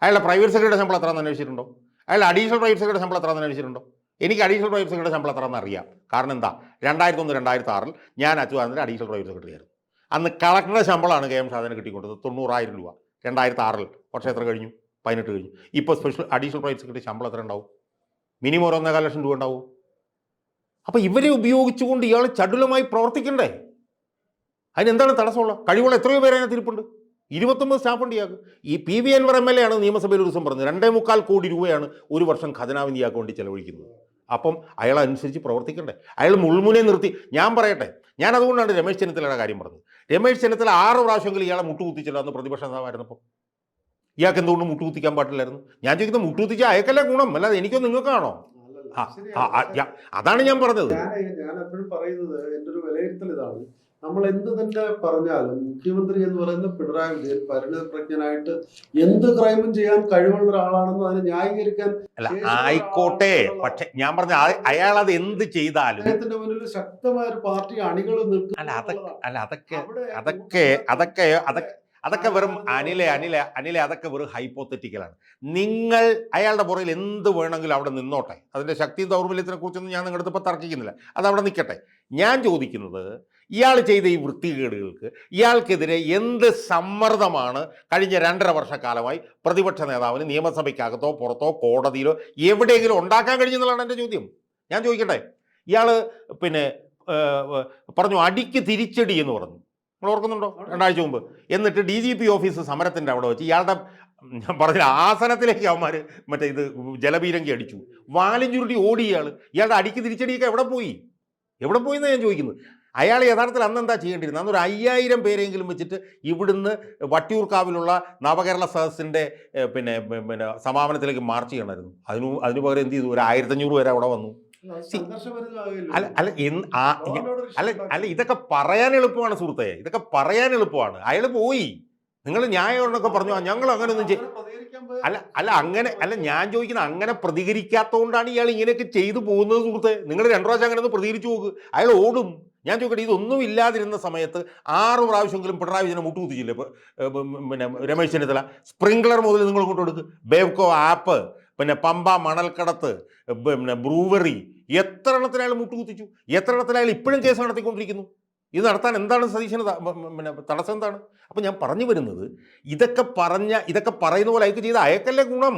അയാളുടെ പ്രൈവറ്റ് സെക്രട്ടറിയുടെ ശമ്പളം എത്രയാണെന്ന് അന്വേഷിച്ചിട്ടുണ്ടോ? അയാളുടെ അഡീഷണൽ പ്രൈവറ്റ് സെക്രട്ടറിയുടെ ശമ്പളം എത്രയാണെന്ന് അന്വേഷിച്ചിട്ടുണ്ടോ? എനിക്ക് അഡീഷണൽ പ്രൈവറ്റ് സെക്രട്ടറി ശമ്പളം എത്രയാണെന്ന് അറിയാം. കാരണം എന്താ? രണ്ടായിരത്തി ഒന്ന് രണ്ടായിരത്തി ആറിൽ ഞാൻ അച്യുതാനന്ദന്റെ അഡീഷണൽ പ്രൈവറ്റ് സെക്രട്ടറി ആയിരുന്നു. അന്ന് കളക്ടറുടെ ശമ്പളമാണ് കെ എം സാധനം കിട്ടിക്കൊണ്ടത് തൊണ്ണൂറായിരം രൂപ. രണ്ടായിരത്തി ആറിൽ വർഷം എത്ര കഴിഞ്ഞു? പതിനെട്ട് കഴിഞ്ഞു. ഇപ്പോൾ സ്പെഷ്യൽ അഡീഷണൽ പ്രൈവറ്റ് സെക്രട്ടറി ശമ്പളം എത്ര ഉണ്ടാവും? മിനിമം ഒരു ഒന്നേകാല ലക്ഷം രൂപ ഉണ്ടാവും. അപ്പോൾ ഇവരെ ഉപയോഗിച്ചുകൊണ്ട് ഇയാൾ ചടുലമായി പ്രവർത്തിക്കണ്ടേ? അതിനെന്താണ് തടസ്സമുള്ള കഴിവുള്ള എത്രയോ പേര് അതിനകത്ത് ഇരിപ്പുണ്ട്. ഇരുപത്തൊമ്പത് സ്റ്റാഫ് ഉണ്ട് ഇയാൾക്ക്. ഈ P V Anvar M L A ആണ് നിയമസഭയിൽ ഒരു ദിവസം പറഞ്ഞത്. രണ്ടേ മുക്കാൽ കോടി രൂപയാണ് ഒരു വർഷം ഖജനാവിന് ഇയാൾക്ക് വേണ്ടി ചെലവഴിക്കുന്നത്. അപ്പം അയാൾ അനുസരിച്ച് പ്രവർത്തിക്കണ്ടേ? അയാൾ മുൾമുനെ നിർത്തി. ഞാൻ പറയട്ടെ. ഞാൻ അതുകൊണ്ടാണ് രമേശ് ചെന്നിത്തലയുടെ കാര്യം പറഞ്ഞത്. രമേശ് ചെന്നിത്തല ആറ് പ്രാവശ്യമെങ്കിലും ഇയാളെ മുട്ടുകുത്തിച്ചിട്ടുണ്ടെന്ന് അന്ന് പ്രതിപക്ഷ നേതാവായിരുന്നപ്പോൾ ഇയാൾക്ക് എന്തുകൊണ്ട് മുട്ടുകുത്തിക്കാൻ പാടില്ലായിരുന്നു? ഞാൻ ചോദിക്കുന്നത് മുട്ടുകുത്തിച്ച അയക്കല്ലേ ഗുണം? അല്ലാതെ എനിക്കോ നിങ്ങൾക്കാണോ അതാണ് ഞാൻ പറഞ്ഞത്. ഞാൻ എപ്പോഴും പറയുന്നത് എന്റെ ഒരു വിലയിരുത്തൽ ഇതാണ് നമ്മൾ എന്ത് തന്നെ പറഞ്ഞാലും മുഖ്യമന്ത്രി എന്ന് പറയുന്ന പിണറായി വിജയൻ പരിണതപ്രജ്ഞനായിട്ട് എന്ത് ക്രൈമും ചെയ്യാൻ കഴിവുള്ള ഒരാളാണെന്നും അതിനെ ന്യായീകരിക്കാൻ അല്ല ആയിക്കോട്ടെ. പക്ഷെ ഞാൻ പറഞ്ഞ അയാൾ അത് എന്ത് ചെയ്താലും അദ്ദേഹത്തിന്റെ മുന്നിൽ ശക്തമായ ഒരു പാർട്ടി അണികൾ നിൽക്കും അല്ല അതൊക്കെ അല്ല അതൊക്കെ അതൊക്കെ അതൊക്കെ അതൊക്കെ അതൊക്കെ വെറും അനിലെ അനിലെ അനിലെ അതൊക്കെ വെറും ഹൈപ്പോത്തറ്റിക്കലാണ് നിങ്ങൾ അയാളുടെ പുറകിൽ എന്ത് വേണമെങ്കിലും അവിടെ നിന്നോട്ടെ. അതിന്റെ ശക്തി ദൗർബല്യത്തിനെ കുറിച്ചൊന്നും ഞാൻ നിങ്ങളുടെ ഇപ്പോൾ തർക്കിക്കുന്നില്ല. അത് അവിടെ നിൽക്കട്ടെ ഞാൻ ചോദിക്കുന്നത് ഇയാൾ ചെയ്ത ഈ വൃത്തികേടുകൾക്ക് ഇയാൾക്കെതിരെ എന്ത് സമ്മർദ്ദമാണ് കഴിഞ്ഞ രണ്ടര വർഷക്കാലമായി പ്രതിപക്ഷ നേതാവിന് നിയമസഭയ്ക്കകത്തോ പുറത്തോ കോടതിയിലോ എവിടെയെങ്കിലും ഉണ്ടാക്കാൻ കഴിഞ്ഞെന്നുള്ളതാണ് എന്റെ ചോദ്യം. ഞാൻ ചോദിക്കട്ടെ? ഇയാൾ പിന്നെ പറഞ്ഞു അടിക്ക് തിരിച്ചടി എന്ന് പറഞ്ഞു. നിങ്ങൾ ഓർക്കുന്നുണ്ടോ രണ്ടാഴ്ച മുമ്പ്. എന്നിട്ട് ഡി ജി പി ഓഫീസ് സമരത്തിന്റെ അവിടെ വെച്ച് ഇയാളുടെ ഞാൻ പറഞ്ഞ ആസനത്തിലേക്ക് അവന്മാർ മറ്റേ ഇത് ജലപീരങ്കി അടിച്ചു. വാലും ഓടി ഇയാൾ ഇയാളുടെ അടിക്ക് തിരിച്ചടിയൊക്കെ എവിടെ പോയി? എവിടെ പോയി എന്നാണ് ഞാൻ ചോദിക്കുന്നത്? അയാൾ യഥാർത്ഥത്തിൽ അന്ന് എന്താ ചെയ്യേണ്ടിയിരുന്നത് അന്നൊരു അയ്യായിരം പേരെങ്കിലും വെച്ചിട്ട് ഇവിടുന്ന് വട്ടിയൂർക്കാവിലുള്ള നവകേരള സദസ്സിന്റെ പിന്നെ പിന്നെ സമാപനത്തിലേക്ക് മാർച്ച് ചെയ്യണമായിരുന്നു. അതിനു അതിനു പകരം എന്ത് ചെയ്തു? ഒരു ആയിരത്തഞ്ഞൂറ് പേരെ അവിടെ വന്നു? അല്ല അല്ല അല്ല അല്ല ഇതൊക്കെ പറയാൻ എളുപ്പമാണ് സുഹൃത്തെ. ഇതൊക്കെ പറയാൻ എളുപ്പമാണ്. അയാൾ പോയി. നിങ്ങൾ ന്യായം എന്നൊക്കെ പറഞ്ഞു? ഞങ്ങൾ അങ്ങനെ ഒന്നും ചെയ്യും അല്ല അല്ല അങ്ങനെ അല്ല ഞാൻ ചോദിക്കുന്നത് അങ്ങനെ പ്രതികരിക്കാത്തതുകൊണ്ടാണ് ഇയാൾ ഇങ്ങനെയൊക്കെ ചെയ്തു പോകുന്നത് സുഹൃത്തെ. നിങ്ങൾ രണ്ടു പ്രാവശ്യം അങ്ങനെ ഒന്ന് പ്രതികരിച്ചു പോകും അയാൾ ഓടും. ഞാൻ ചോദിക്കട്ടെ ഇതൊന്നും ഇല്ലാതിരുന്ന സമയത്ത് ആറ് പ്രാവശ്യമെങ്കിലും പിണറായി വിജയനെ മുട്ടുകുത്തിച്ചില്ലേ? പിന്നെ രമേശ് ചെന്നിത്തല. സ്പ്രിംഗ്ലർ മുതൽ നിങ്ങൾ കൊണ്ട് കൊടുക്ക് ബേവ്കോ ആപ്പ്. പിന്നെ പമ്പ മണൽക്കടത്ത് പിന്നെ ബ്രൂവറി എത്ര എണ്ണത്തിന് അയാൾ മുട്ടുകുത്തിച്ചു? എത്ര എണ്ണത്തിന് അയാൾ ഇപ്പോഴും കേസ് നടത്തിക്കൊണ്ടിരിക്കുന്നു? ഇത് നടത്താൻ എന്താണ് സതീശന് പിന്നെ തടസ്സം എന്താണ്? അപ്പം ഞാൻ പറഞ്ഞു വരുന്നത് ഇതൊക്കെ പറഞ്ഞ ഇതൊക്കെ പറയുന്ന പോലെ അയക്ക് ചെയ്ത അയക്കല്ലേ ഗുണം?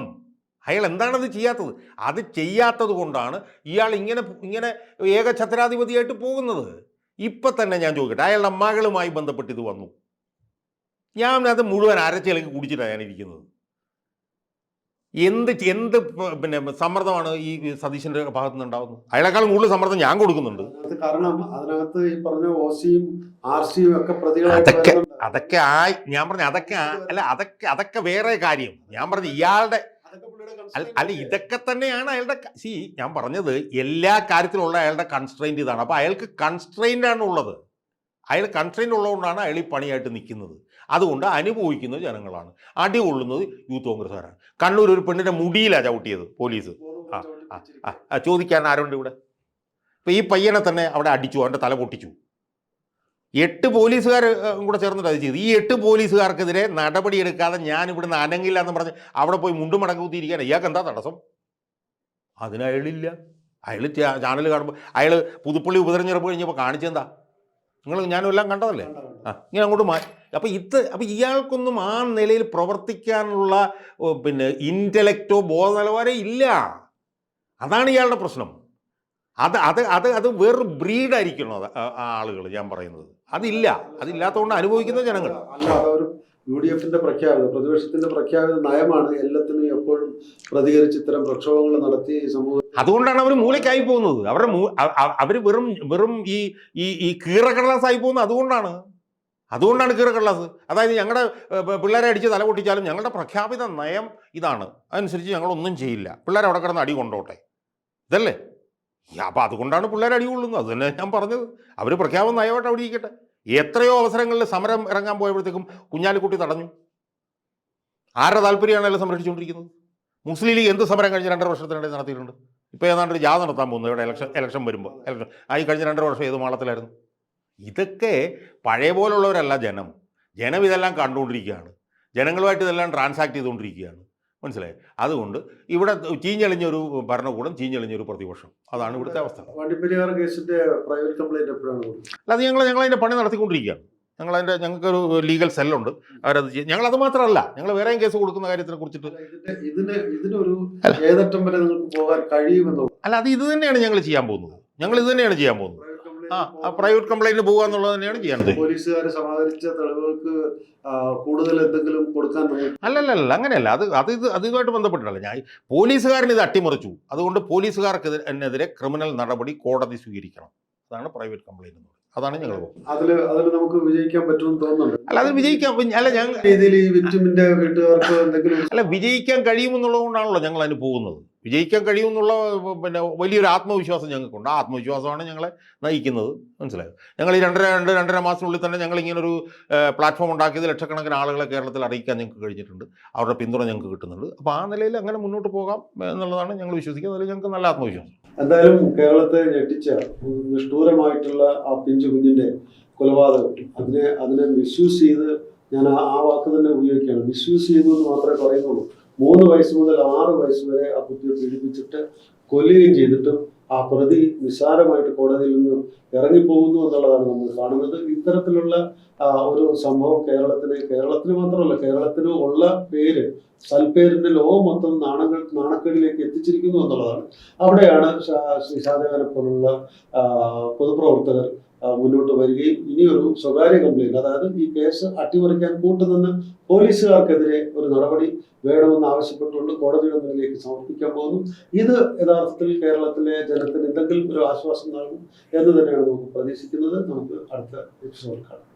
അയാൾ എന്താണത് ചെയ്യാത്തത്? അത് ചെയ്യാത്തത് കൊണ്ടാണ് ഇയാൾ ഇങ്ങനെ ഇങ്ങനെ ഏകഛത്രാധിപതിയായിട്ട് പോകുന്നത്. ഇപ്പം തന്നെ ഞാൻ ചോദിക്കട്ടെ അയാളുടെ മകളുമായി ബന്ധപ്പെട്ട് ഇത് വന്നു. ഞാൻ അത് മുഴുവൻ അരച്ചിലക്ക് കുടിച്ചിട്ടാണ് ഞാൻ ഇരിക്കുന്നത് എന്ത് എന്ത് പിന്നെ സമ്മർദ്ദമാണ് ഈ സതീശന്റെ ഭാഗത്തു നിന്ന് ഉണ്ടാകുന്നത് അയാളെക്കാളും കൂടുതൽ സമ്മർദ്ദം ഞാൻ കൊടുക്കുന്നുണ്ട്. കാരണം അതിനകത്ത് ഈ പറഞ്ഞ ഓസിയും ആർ സിയും ഒക്കെ അതൊക്കെ- അതൊക്കെ ആ ഞാൻ പറഞ്ഞ അതൊക്കെ അല്ല അതൊക്കെ അതൊക്കെ വേറെ കാര്യം. ഞാൻ പറഞ്ഞ ഇയാളുടെ അല്ല? ഇതൊക്കെ തന്നെയാണ് അയാളുടെ സി ഞാൻ പറഞ്ഞത് എല്ലാ കാര്യത്തിലുള്ള അയാളുടെ കൺസ്ട്രെയിന്റ് ഇതാണ്. അപ്പോൾ അയാൾക്ക് കൺസ്ട്രെയിന്റ് ആണ് ഉള്ളത്. അയാൾ കൺസ്ട്രെയിന്റ് ഉള്ളതുകൊണ്ടാണ് അയാൾ ഈ പണിയായിട്ട് നിൽക്കുന്നത്. അതുകൊണ്ട് അനുഭവിക്കുന്നത് ജനങ്ങളാണ്. അടി കൊള്ളുന്നത് യൂത്ത് കോൺഗ്രസ്സുകാരാണ്. കണ്ണൂർ ഒരു പെണ്ണിന്റെ മുടിയിലാണ് ചവിട്ടിയത് പോലീസ്. ആ, ആ, ചോദിക്കാൻ ആരുണ്ട് ഇവിടെ? ഇപ്പം ഈ പയ്യനെ തന്നെ അവിടെ അടിച്ചു അവന്റെ തല പൊട്ടിച്ചു. എട്ട് പോലീസുകാർ കൂടെ ചേർന്നിട്ട് അത് ചെയ്തു. ഈ എട്ട് പോലീസുകാർക്കെതിരെ നടപടിയെടുക്കാതെ ഞാൻ ഇവിടുന്ന് അനങ്ങില്ല എന്ന് പറഞ്ഞ് അവിടെ പോയി മുണ്ടും മടങ്ങി കുത്തിയിരിക്കാൻ ഇയാൾക്ക് എന്താ തടസ്സം? അതിന് അയാളില്ല. അയാൾ ചാനൽ കാണുമ്പോൾ അയാൾ പുതുപ്പള്ളി ഉപതെരഞ്ഞെടുപ്പ് കഴിഞ്ഞപ്പോൾ കാണിച്ചെന്താ? നിങ്ങൾ ഞാനും എല്ലാം കണ്ടതല്ലേ? ഇങ്ങനെ അങ്ങോട്ട് മാറ്റി അപ്പോൾ ഇത് അപ്പോൾ ഇയാൾക്കൊന്നും ആ നിലയിൽ പ്രവർത്തിക്കാനുള്ള പിന്നെ ഇന്റലക്റ്റോ ബോധനിലവാരം ഇല്ല. അതാണ് ഇയാളുടെ പ്രശ്നം. അത് അത് അത് അത് വേറൊരു ബ്രീഡായിരിക്കണം അത് ആളുകൾ ഞാൻ പറയുന്നത്. അതില്ല. അതില്ലാത്തതുകൊണ്ട് അനുഭവിക്കുന്ന ജനങ്ങൾ. യു ഡി എഫിന്റെ പ്രഖ്യാപിത പ്രതിപക്ഷത്തിന്റെ പ്രഖ്യാപിത നയമാണ് എല്ലാത്തിനും എപ്പോഴും പ്രതികരിച്ച് ഇത്തരം പ്രക്ഷോഭങ്ങൾ നടത്തി സമൂഹം അതുകൊണ്ടാണ് അവർ മൂലയ്ക്കായി പോകുന്നത്. അവരുടെ അവർ വെറും വെറും ഈ ഈ ഈ കീറക്കടലാസായി പോകുന്നത് അതുകൊണ്ടാണ്. അതുകൊണ്ടാണ് കീറക്കടലാസ് അതായത് ഞങ്ങളുടെ പിള്ളേരെ അടിച്ച് തല പൊട്ടിച്ചാലും ഞങ്ങളുടെ പ്രഖ്യാപിത നയം ഇതാണ്. അതനുസരിച്ച് ഞങ്ങളൊന്നും ചെയ്യില്ല. പിള്ളേരെ അവിടെ കിടന്ന് അടി കൊണ്ടോട്ടെ. ഇതല്ലേ? അപ്പം അതുകൊണ്ടാണ് പിള്ളേരെ അടി കൊള്ളുന്നത്. അത് തന്നെ ഞാൻ പറഞ്ഞത്. അവർ പ്രഖ്യാപന നയമായിട്ട് അവിടെ ഇരിക്കട്ടെ. എത്രയോ അവസരങ്ങളിൽ സമരം ഇറങ്ങാൻ പോയപ്പോഴത്തേക്കും കുഞ്ഞാലിക്കുട്ടി തടഞ്ഞു. ആരുടെ താല്പര്യമാണ് അയാൾ സംരക്ഷിച്ചുകൊണ്ടിരിക്കുന്നത്? മുസ്ലിം ലീഗ് എന്ത് സമരം കഴിഞ്ഞ രണ്ടര വർഷത്തിനിടയിൽ നടത്തിയിട്ടുണ്ട്? ഇപ്പോൾ ഏതാണ്ട് ഒരു ജാഥ നടത്താൻ പോകുന്നു. ഇവിടെ ഇലക്ഷൻ ഇലക്ഷൻ വരുമ്പോൾ ഇലക്ഷൻ ആ ഈ കഴിഞ്ഞ രണ്ടര വർഷം ഏത് മാളത്തിലായിരുന്നു? ഇതൊക്കെ പഴയ പോലുള്ളവരല്ല ജനം. ജനം ഇതെല്ലാം കണ്ടുകൊണ്ടിരിക്കുകയാണ്. ജനങ്ങളുമായിട്ട് ഇതെല്ലാം ട്രാൻസാക്ട് ചെയ്തുകൊണ്ടിരിക്കുകയാണ്. മനസ്സിലായി? അതുകൊണ്ട് ഇവിടെ ചീഞ്ഞളിഞ്ഞൊരു ഭരണകൂടം ചീഞ്ഞളിഞ്ഞൊരു പ്രതിപക്ഷം. അതാണ് ഇവിടുത്തെ അവസ്ഥ. വണ്ടിപ്പെരിയാർ കേസിന്റെ പ്രൈവറ്റ് കംപ്ലൈന്റ് എപ്പോഴാണ് കൊടുക്കുന്നത് അല്ലാതെ ഞങ്ങൾ ഞങ്ങൾ അതിന്റെ പണി നടത്തിക്കൊണ്ടിരിക്കുകയാണ്. ഞങ്ങൾ ഞങ്ങളതിന്റെ ഞങ്ങൾക്കൊരു ലീഗൽ സെല്ലുണ്ട് അവരത് ഞങ്ങൾ അത് മാത്രമല്ല ഞങ്ങൾ വേറെയും കേസ് കൊടുക്കുന്ന കാര്യത്തിനെ കുറിച്ചിട്ട്. അല്ല അത് ഇത് തന്നെയാണ് ഞങ്ങൾ ചെയ്യാൻ പോകുന്നത്. ഞങ്ങൾ ഇത് തന്നെയാണ് ചെയ്യാൻ പോകുന്നത്. ആ പ്രൈവറ്റ് കംപ്ലൈന്റ് പോകുക എന്നുള്ളത് തന്നെയാണ് ചെയ്യേണ്ടത്. പോലീസുകാർ സമാഹരിച്ച തെളിവുകൾക്ക് കൂടുതൽ എന്തെങ്കിലും കൊടുക്കാൻ അല്ലല്ല അങ്ങനെയല്ല. അത് അത് ഇത് അതുമായിട്ട് ബന്ധപ്പെട്ടിട്ടല്ല. ഞാൻ പോലീസുകാരൻ ഇത് അട്ടിമറിച്ചു. അതുകൊണ്ട് പോലീസുകാർക്കെതിരെ ക്രിമിനൽ നടപടി കോടതി സ്വീകരിക്കണം. അതാണ് പ്രൈവറ്റ് കംപ്ലൈന്റ് എന്ന് പറയുന്നത്. അതാണ് ഞങ്ങൾ അതിൽ അതിൽ നമുക്ക് വിജയിക്കാൻ പറ്റുമെന്ന് തോന്നുന്നുണ്ട്. അല്ല അത് വിജയിക്കാം അല്ല ഞങ്ങൾ രീതിയിൽ ഈ വിക്ടിമിന്റെ വീട്ടുകാർക്ക് എന്തെങ്കിലും അല്ല വിജയിക്കാൻ കഴിയുമെന്നുള്ളത് കൊണ്ടാണല്ലോ ഞങ്ങൾ അതിന് പോകുന്നത്. വിജയിക്കാൻ കഴിയുമെന്നുള്ള പിന്നെ വലിയൊരു ആത്മവിശ്വാസം ഞങ്ങൾക്കുണ്ട്. ആ ആത്മവിശ്വാസമാണ് ഞങ്ങളെ നയിക്കുന്നത്. മനസ്സിലായത് ഞങ്ങൾ ഈ രണ്ടര രണ്ട് രണ്ടര മാസത്തിനുള്ളിൽ തന്നെ ഞങ്ങൾ ഇങ്ങനൊരു പ്ലാറ്റ്ഫോം ഉണ്ടാക്കിയത് ലക്ഷക്കണക്കിന് ആളുകളെ കേരളത്തിൽ അറിയിക്കാൻ ഞങ്ങൾക്ക് കഴിഞ്ഞിട്ടുണ്ട്. അവരുടെ പിന്തുണ ഞങ്ങൾക്ക് കിട്ടുന്നുണ്ട്. അപ്പോൾ ആ നിലയിൽ അങ്ങനെ മുന്നോട്ട് പോകാം എന്നുള്ളതാണ് ഞങ്ങൾ വിശ്വസിക്കുന്നത്. ഞങ്ങൾക്ക് നല്ല ആത്മവിശ്വാസം. എന്തായാലും കേരളത്തെ ഞെട്ടിച്ച നിഷ്ഠൂരമായിട്ടുള്ള ആ പിഞ്ചു കുഞ്ഞിന്റെ കൊലപാതകം. അതിനെ അതിനെ മിസ്യൂസ് ചെയ്ത് ഞാൻ ആ വാക്ക് തന്നെ ഉപയോഗിക്കുകയാണ്. മിസ്യൂസ് ചെയ്തു എന്ന് മാത്രമേ പറയുന്നുള്ളൂ. മൂന്ന് വയസ്സ് മുതൽ ആറ് വയസ്സ് വരെ ആ കുട്ടിയെ പീഡിപ്പിച്ചിട്ട് കൊല്ലുകയും ചെയ്തിട്ടും ആ പ്രതി നിസ്സാരമായിട്ട് കോടതിയിൽ നിന്ന് ഇറങ്ങിപ്പോകുന്നു എന്നുള്ളതാണ് നമ്മൾ കാണുന്നത്. ഇത്തരത്തിലുള്ള ഒരു സംഭവം കേരളത്തിന് കേരളത്തിന് മാത്രമല്ല കേരളത്തിന് ഉള്ള പേര് സൽപ്പേരിന്റെ ലോകം മൊത്തം നാണങ്ങൾ നാണക്കേടിലേക്ക് എത്തിച്ചിരിക്കുന്നു എന്നുള്ളതാണ്. അവിടെയാണ് ശ്രീ ഷാജഹാനെ പോലുള്ള പൊതുപ്രവർത്തകർ മുന്നോട്ട് വരികയും ഇനിയൊരു സ്വകാര്യ കംപ്ലൈന്റ് അതായത് ഈ കേസ് അട്ടിമറിക്കാൻ കൂട്ടുനിന്ന് പോലീസുകാർക്കെതിരെ ഒരു നടപടി വേണമെന്ന് ആവശ്യപ്പെട്ടുകൊണ്ട് കോടതിയുടെ മുന്നിലേക്ക് സമർപ്പിക്കാൻ പോകുന്നു. ഇത് യഥാർത്ഥത്തിൽ കേരളത്തിലെ ജനത്തിന് എന്തെങ്കിലും ഒരു ആശ്വാസം നൽകും എന്ന് തന്നെയാണ് നമുക്ക് പ്രതീക്ഷിക്കുന്നത്. നമുക്ക് അടുത്ത എപ്പിസോഡ് കാണാം.